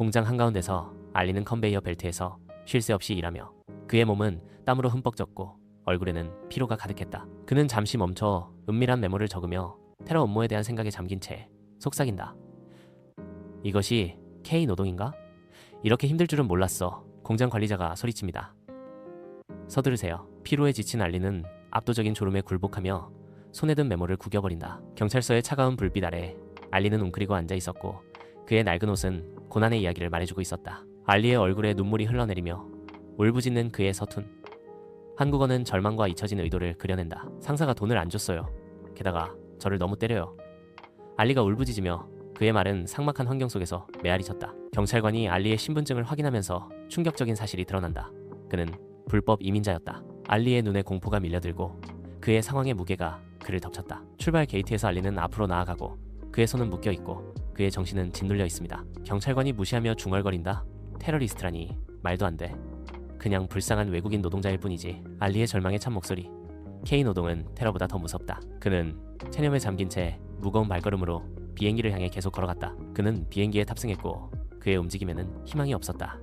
공장 한가운데서 알리는 컨베이어 벨트에서 쉴 새 없이 일하며 그의 몸은 땀으로 흠뻑 젖고 얼굴에는 피로가 가득했다. 그는 잠시 멈춰 은밀한 메모를 적으며 테러 업무에 대한 생각에 잠긴 채 속삭인다. 이것이 K 노동인가? 이렇게 힘들 줄은 몰랐어. 공장 관리자가 소리칩니다. 서두르세요. 피로에 지친 알리는 압도적인 졸음에 굴복하며 손에 든 메모를 구겨버린다. 경찰서의 차가운 불빛 아래 알리는 웅크리고 앉아 있었고 그의 낡은 옷은 고난의 이야기를 말해주고 있었다. 알리의 얼굴에 눈물이 흘러내리며 울부짖는 그의 서툰 한국어는 절망과 잊혀진 의도를 그려낸다. 상사가 돈을 안 줬어요. 게다가 저를 너무 때려요. 알리가 울부짖으며 그의 말은 삭막한 환경 속에서 메아리 쳤다. 경찰관이 알리의 신분증을 확인하면서 충격적인 사실이 드러난다. 그는 불법 이민자였다. 알리의 눈에 공포가 밀려들고 그의 상황의 무게가 그를 덮쳤다. 출발 게이트에서 알리는 앞으로 나아가고 그의 손은 묶여 있고 그의 정신은 짓눌려 있습니다. 경찰관이 무시하며 중얼거린다. 테러리스트라니 말도 안 돼. 그냥 불쌍한 외국인 노동자일 뿐이지. 알리의 절망에 찬 목소리. K 노동은 테러보다 더 무섭다. 그는 체념에 잠긴 채 무거운 발걸음으로 비행기를 향해 계속 걸어갔다. 그는 비행기에 탑승했고 그의 움직임에는 희망이 없었다.